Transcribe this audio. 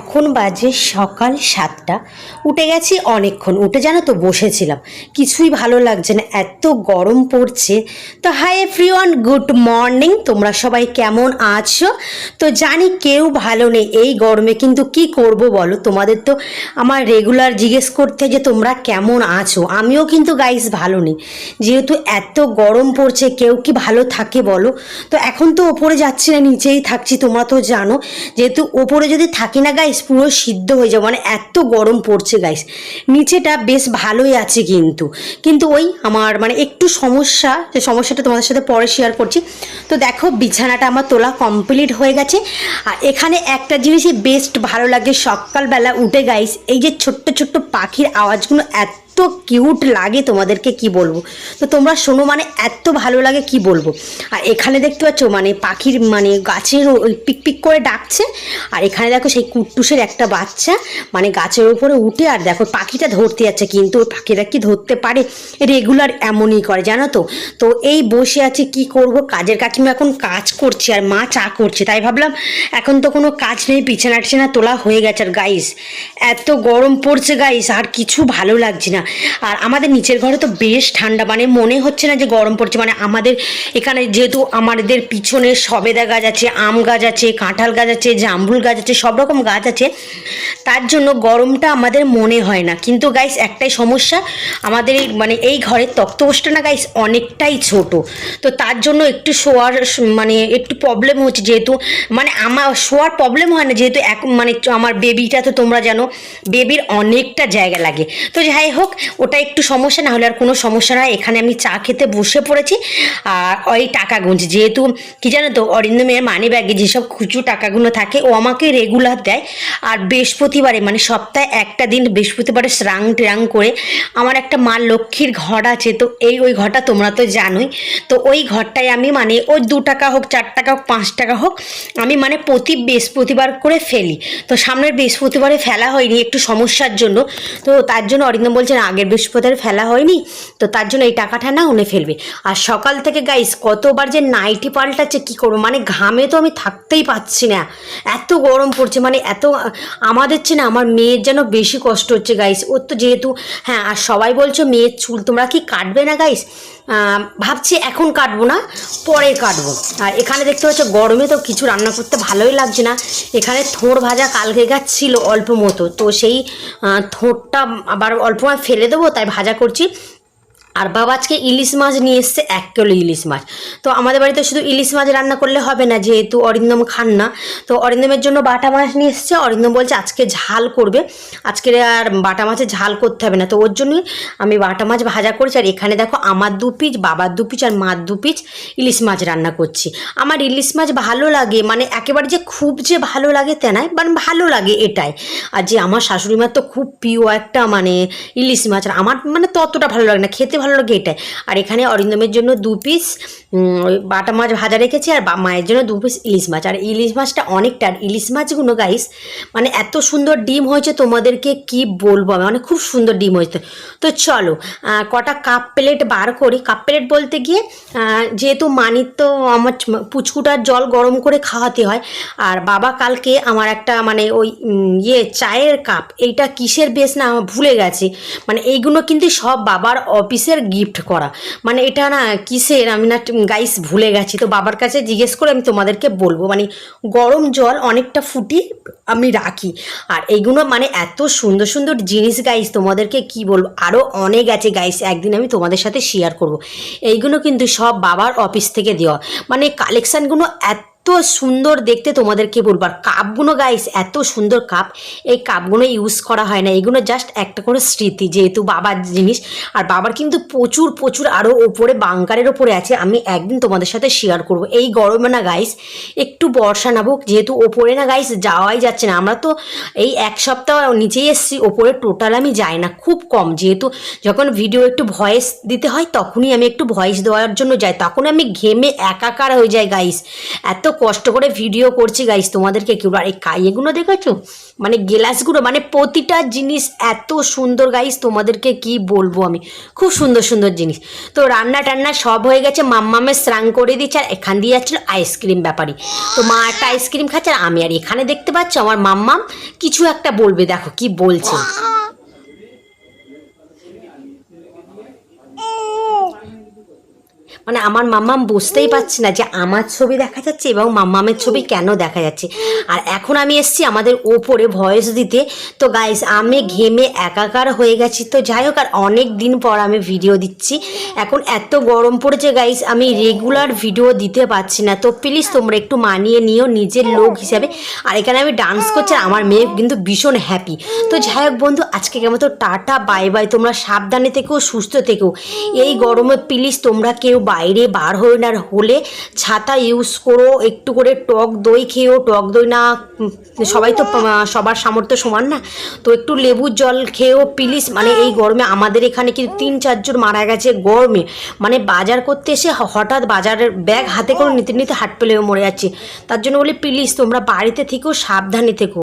এখন বাজে সকাল সাতটা। উঠে গেছি অনেকক্ষণ। উঠে জানো তো বসেছিলাম। কিছুই ভালো লাগছে না। এত গরম পড়ছে। তো হাই এভরিওয়ান গুড মর্নিং তোমরা সবাই কেমন আছো? তো জানি কেউ ভালো নেই এই গরমে, কিন্তু কি করব বলো? তোমাদের তো আমার রেগুলার জিজ্ঞেস করতে যে তোমরা কেমন আছো? আমিও কিন্তু গাইস ভালো নেই। যেহেতু এত গরম পড়ছে, কেউ কি ভালো থাকে বলো? তো এখন তো ওপরে যাচ্ছি না, নিচেই থাকছি। তোমরা তো জানো। যেহেতু ওপরে যদি থাকি না গাইস পুরো সিদ্ধ হয়ে যাবে। মানে এত গরম পড়ছে গাইস নিচেটা বেশ ভালোই আছে কিন্তু। কিন্তু ওই আমার মানে একটু সমস্যা, যে সমস্যাটা তোমাদের সাথে পরে শেয়ার করছি। তো দেখো, বিছানাটা আমার তোলা কমপ্লিট হয়ে গেছে। আর এখানে একটা জিনিসই বেস্ট ভালো লাগে, সকালবেলা উঠে গাইস এই যে ছোট্ট ছোট্ট পাখির আওয়াজগুলো এত কিউট লাগে তোমাদেরকে কি বলব? তো তোমরা শোনো মানে এত ভালো লাগে কি বলব? আর এখানে দেখতে পাচ্ছ মানে পাখির মানে গাছের ওই পিক পিক করে ডাকছে। আর এখানে দেখো সেই কুট্টুসের একটা বাচ্চা মানে গাছের উপরে উঠে আর দেখো পাখিটা ধরতে যাচ্ছে কিন্তু ওই পাখিটা কি ধরতে পারে? রেগুলার এমনই করে, জানো তো? তো এই বসে আছে কি করব? কাজের কাকিমা এখন কাজ করছে আর মা চা করছে, তাই ভাবলাম এখন তো কোনো কাজ নেই, বিছানা টিছানা তোলা হয়ে গেছে আর গাইস এত গরম পড়ছে গাইস আর কিছু ভালো লাগছে না। আর আমাদের নিচের ঘরে তো বেশ ঠান্ডা মানে মনে হচ্ছে না যে গরম পড়ছে। মানে আমাদের এখানে যেহেতু আমাদের পিছনে সবেদা গাছ আছে, আম গাছ আছে, কাঁঠাল গাছ আছে, জামরুল গাছ আছে, সব রকম গাছ আছে, তার জন্য গরমটা আমাদের মনে হয় না। কিন্তু গাইস একটাই সমস্যা, আমাদের এই মানে এই ঘরের তক্তপোষটা না গাইস অনেকটাই ছোট। তো তার জন্য একটু শোয়ার মানে একটু প্রবলেম হচ্ছে যেহেতু মানে আমার, শোয়ার প্রবলেম হয় না যেহেতু এক মানে আমার বেবিটা তো তোমরা জানো বেবির অনেকটা জায়গা লাগে। তো যাই হোক ওটা একটু সমস্যা না হলে আর কোনো সমস্যা নয়। এখানে আমি চা খেতে বসে পড়েছি। আর ওই টাকা গুনছি যেহেতু কি জানো তো, অরিন্দমের মানি ব্যাগে যেসব খুচু টাকাগুলো থাকে, ও আমাকে রেগুলার দেয়। আর বৃহস্পতিবারে মানে সপ্তাহে একটা দিন, বৃহস্পতিবারে স্রাং ট্রাং করে আমার একটা মা লক্ষ্মীর ঘর আছে। তো এই ওই ঘরটা তোমরা তো জানোই। তো ওই ঘরটায় আমি মানে ওই দু টাকা হোক, চার টাকা হোক, পাঁচ টাকা হোক, আমি মানে প্রতি বৃহস্পতিবার করে ফেলি। তো সামনের বৃহস্পতিবারে ফেলা হয়নি, একটু সমস্যার জন্য। তো তার জন্য অরিন্দম বলছেন আগের বৃহস্পতিবার ফেলা হয়নি, তো তার জন্য এই টাকাটা না উনি ফেলবে। আর সকাল থেকে গাইস কতবার যে নাইটি পাল্টাচ্ছে, কি করব? মানে ঘামে তো আমি থাকতেই পাচ্ছি না। এত গরম পড়ছে মানে এত, আমাদের চেয়ে না, আমার মেয়ের যেন বেশি কষ্ট হচ্ছে গাইস ওর তো যেহেতু হ্যাঁ আর সবাই বলছো মেয়ের চুল তোমরা কি কাটবে না গাইস ভাবছি এখন কাটবো না, পরে কাটবো। আর এখানে দেখতে পাচ্ছ গরমে তো কিছু রান্না করতে ভালোই লাগছে না। এখানে থোড় ভাজা কালকে গাছ ছিল অল্প মতো, তো সেই থোড়টা আবার অল্প ফেলে দেবো, তাই ভাজা করছি। আর বাবা আজকে ইলিশ মাছ নিয়ে এসছে এক কিলো ইলিশ মাছ। তো আমাদের বাড়িতে শুধু ইলিশ মাছ রান্না করলে হবে না, যেহেতু অরিন্দম খান না। তো অরিন্দমের জন্য বাটা মাছ নিয়ে এসছে। অরিন্দম বলছে, আজকে ঝাল করবে। আজকে আর বাটা মাছের ঝাল করতে হবে না। তো ওর জন্যই আমি বাটা মাছ ভাজা করছি। আর এখানে দেখো, আমার দু পিস বাবার দু পিস আর মার দু পিস ইলিশ মাছ রান্না করছি। আমার ইলিশ মাছ ভালো লাগে মানে একেবারে যে খুব যে ভালো লাগে তা নয় মানে ভালো লাগে এটাই। আর যে আমার শাশুড়ি মার তো খুব প্রিয় একটা মানে ইলিশ মাছ, আর আমার মানে ততটা ভালো লাগে না। খেতে ভালো লাগে এটাই আর এখানে অরিন্দমের জন্য দু পিস বাটা মাছ ভাজা রেখেছি আর মায়ের জন্য দু পিস ইলিশ মাছ। আর ইলিশ মাছটা অনেকটা, আর ইলিশ মাছগুলো গাইস মানে এত সুন্দর ডিম হয়েছে তোমাদেরকে কি বলব আমি মানে খুব সুন্দর ডিম হয়েছে। তো চলো কটা কাপ প্লেট বার করি। কাপ প্লেট বলতে গিয়ে যেহেতু মানির তো আমার পুচকুটার জল গরম করে খাওয়াতে হয়, আর বাবা কালকে আমার একটা মানে ওই ইয়ে চায়ের কাপ এইটা কিসের বেশ না, আমার ভুলে গেছে। মানে এইগুলো কিন্তু সব বাবার অফিসের গিফট করা। মানে এটা না কিসের? আমি না গাইস ভুলে গেছি। তো বাবার কাছে জিজ্ঞেস করে আমি তোমাদেরকে বলব। মানে গরম জল অনেকটা ফুটিয়ে আমি রাখি। আর এইগুলো মানে এত সুন্দর সুন্দর জিনিস গাইস তোমাদেরকে কি বলব? আরও অনেক আছে গাইস একদিন আমি তোমাদের সাথে শেয়ার করব। এইগুলো কিন্তু সব বাবার অফিস থেকে দেওয়া। মানে কালেকশানগুলো এত সুন্দর দেখতে তোমাদেরকে বলব। আর কাপগুলো গাইস এত সুন্দর কাপ। এই কাপগুলো ইউজ করা হয় না। এগুলো জাস্ট একটা করে স্মৃতি, যেহেতু বাবার জিনিস। আর বাবার কিন্তু প্রচুর প্রচুর আরও ওপরে বাংকারের ওপরে আছে। আমি একদিন তোমাদের সাথে শেয়ার করব। এই গরমে না গাইস একটু বর্ষা নামুক যেহেতু ওপরে না গাইস যাওয়াই যাচ্ছে না। আমরা তো এই এক সপ্তাহ নিচেই এসেছি, ওপরে টোটাল আমি যাই না। খুব কম, যেহেতু যখন ভিডিও একটু ভয়েস দিতে হয়, তখনই আমি একটু ভয়েস দেওয়ার জন্য যাই। তখন আমি ঘেমে একাকার হয়ে যাই গাইস এত কষ্ট করে ভিডিও করছি গাইস তোমাদেরকে কেউ আর এই কাইয়েগুলো দেখেছ? মানে গ্লাসগুলো মানে প্রতিটা জিনিস এত সুন্দর গাইস তোমাদেরকে কি বলব আমি? খুব সুন্দর সুন্দর জিনিস। তো রান্না টান্না সব হয়ে গেছে, মাম্মামে স্নান করে দিচ্ছে আর এখান দিয়ে যাচ্ছিল আইসক্রিম ব্যাপারী তো মা একটা আইসক্রিম খাচ্ছে, আর আমি আর এখানে দেখতে পাচ্ছ, আমার মাম্মাম কিছু একটা বলবে, দেখো কি বলছে। মানে আমার মাম্মাম বুঝতেই পারছে না যে আমার ছবি দেখা যাচ্ছে এবং মাম্মামের ছবি কেন দেখা যাচ্ছে। আর এখন আমি এসছি আমাদের ওপরে ভয়েস দিতে। তো গাইস আমি ঘেমে একাকার হয়ে গেছি। তো যাই হোক, আর অনেক দিন পর আমি ভিডিও দিচ্ছি। এখন এত গরম পড়েছে গাইস আমি রেগুলার ভিডিও দিতে পারছি না। তো প্লিজ তোমরা একটু মানিয়ে নিও নিজের লোক হিসাবে। আর এখানে আমি ডান্স করছি আমার মেয়ে কিন্তু ভীষণ হ্যাপি তো যাই হোক বন্ধু, আজকে কেমন তো টাটা বাই বাই তোমরা সাবধানে থেকেও সুস্থ থেকেও এই গরমে প্লিজ তোমরা কেউ বাইরে বার হয়ে না হলে ছাতা ইউজ করো একটু করে টক দই খেয়েও টক দই না সবাই তো সবার সামর্থ্য সমান না। তো একটু লেবুর জল খেয়েও প্লিজ মানে এই গরমে আমাদের এখানে কিন্তু তিন চারজন মারা গেছে গরমে। মানে বাজার করতে এসে হঠাৎ বাজারের ব্যাগ হাতে করে নিতে নিতে হাট পেলেও মরে যাচ্ছে। তার জন্য বলি প্লিজ তোমরা বাড়িতে থেকেও সাবধানে থেকো।